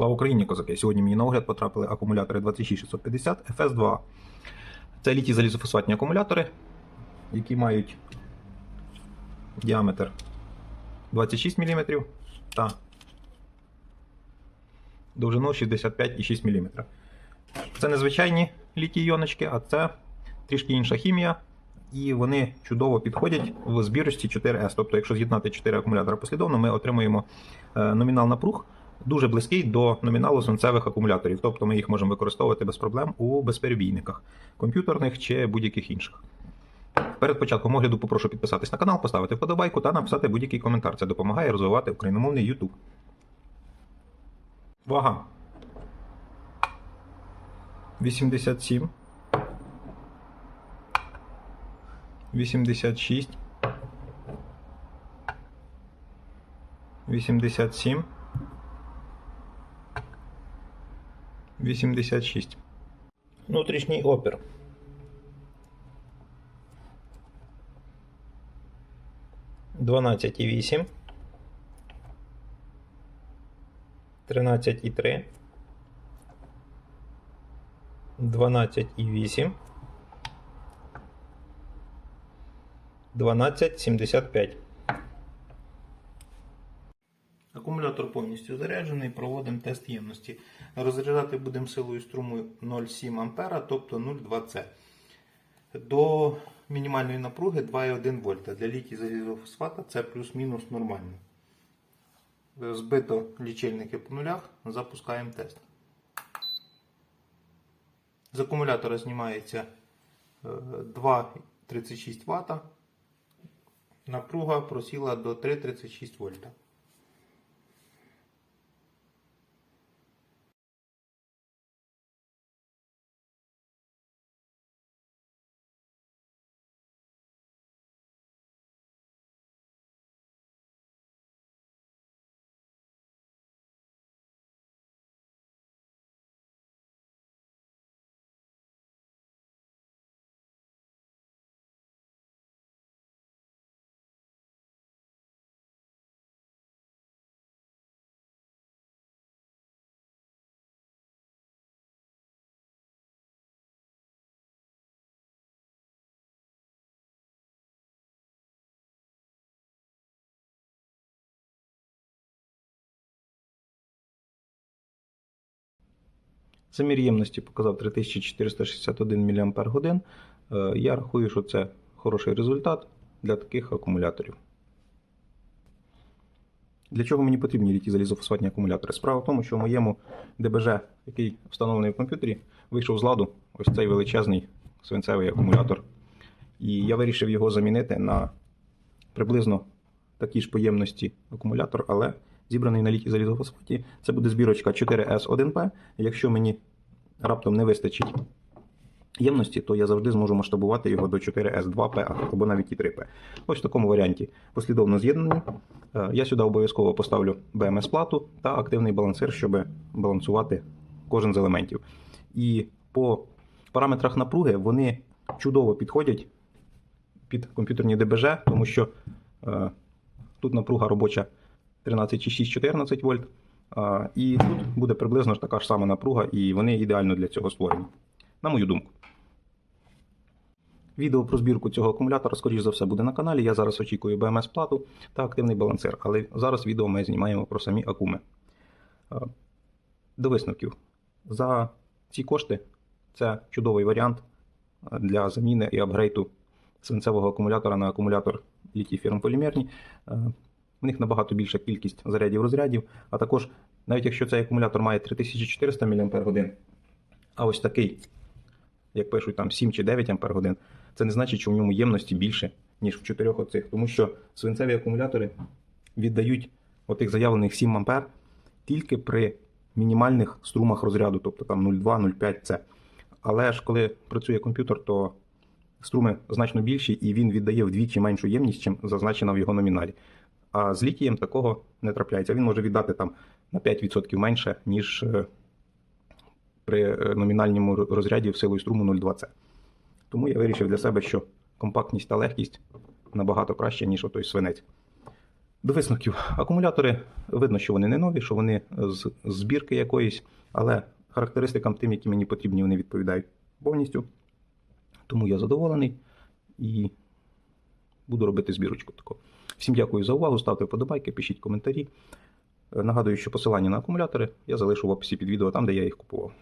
Слава Україні, козаки! Сьогодні мені на огляд потрапили акумулятори 26650 FS2. Це літій залізофосфатні акумулятори, які мають діаметр 26 мм та довжину 65,6 мм. Це не звичайні літій іоночки, а це трішки інша хімія. І вони чудово підходять в збірості 4С. Тобто, якщо з'єднати 4 акумулятора послідовно, ми отримуємо е, номінал напруг дуже близький до номіналу свинцевих акумуляторів. Тобто ми їх можемо використовувати без проблем у безперебійниках, комп'ютерних чи будь-яких інших. Перед початком огляду попрошу підписатись на канал, поставити вподобайку та написати будь-який коментар. Це допомагає розвивати україномовний YouTube. Вага. 87. 86. 87. 86. Внутрішній опір. Дванадцять і вісім. Тринадцять і три. Дванадцять і вісім. Дванадцять сімдесят п'ять. Акумулятор повністю заряджений, проводимо тест ємності. Розряджати будемо силою струму 0,7 А, тобто 0,2 С. До мінімальної напруги 2,1 вольта. Для літій залізофосфата це плюс-мінус нормально. Збито лічильники по нулях, запускаємо тест. З акумулятора знімається е, 2,36 Вт. Напруга просіла до 3,36 вольта. Замір ємності показав 3461 мАч. Е, Я рахую, що це хороший результат для таких акумуляторів. Для чого мені потрібні літі залізофосфатні акумулятори? Справа в тому, що в моєму ДБЖ, який встановлений в комп'ютері, вийшов з ладу ось цей величезний свинцевий акумулятор. І я вирішив його замінити на приблизно такі ж поємності акумулятор, але зібраний на літій залізофосфаті. Це буде збірочка 4S1P. Якщо мені раптом не вистачить ємності, то я завжди зможу масштабувати його до 4S2P або навіть і 3P. Ось в такому варіанті послідовно з'єднані. Е, Я сюди обов'язково поставлю BMS-плату та активний балансир, щоб балансувати кожен з елементів. І по параметрах напруги вони чудово підходять під комп'ютерні ДБЖ, тому що е, тут напруга робоча 13,6-14 вольт. І тут буде приблизно така ж сама напруга, і вони ідеально для цього створені. На мою думку. Відео про збірку цього акумулятора, скоріш за все, буде на каналі. Я зараз очікую BMS-плату та активний балансир. Але зараз відео ми знімаємо про самі акуми. До висновків. За ці кошти це чудовий варіант для заміни і апгрейду свинцевого акумулятора на акумулятор літій фірмполімерні. В них набагато більша кількість зарядів розрядів, а також, навіть якщо цей акумулятор має 3400 мАч, а ось такий, як пишуть, там 7 чи 9 Ах, це не значить, що в ньому ємності більше, ніж в чотирьох оцих. Тому що свинцеві акумулятори віддають отих заявлених 7 А тільки при мінімальних струмах розряду, тобто там 0,2-0,5 С. Але ж коли працює комп'ютер, то струми значно більші, і він віддає вдвічі меншу ємність, чим зазначено в його номіналі. А з літієм такого не трапляється. Він може віддати там на 5% менше, ніж е, при е, номінальному розряді в силою струму 0,2 С. Тому я вирішив для себе, що компактність та легкість набагато краще, ніж отой свинець. До висновків. Акумулятори видно, що вони не нові, що вони з збірки якоїсь, але характеристикам тим, які мені потрібні, вони відповідають повністю. Тому я задоволений і буду робити збірочку таку. Всім дякую за увагу. Ставте вподобайки, пишіть коментарі. Е, Нагадую, що посилання на акумулятори я залишу в описі під відео там, де я їх купував.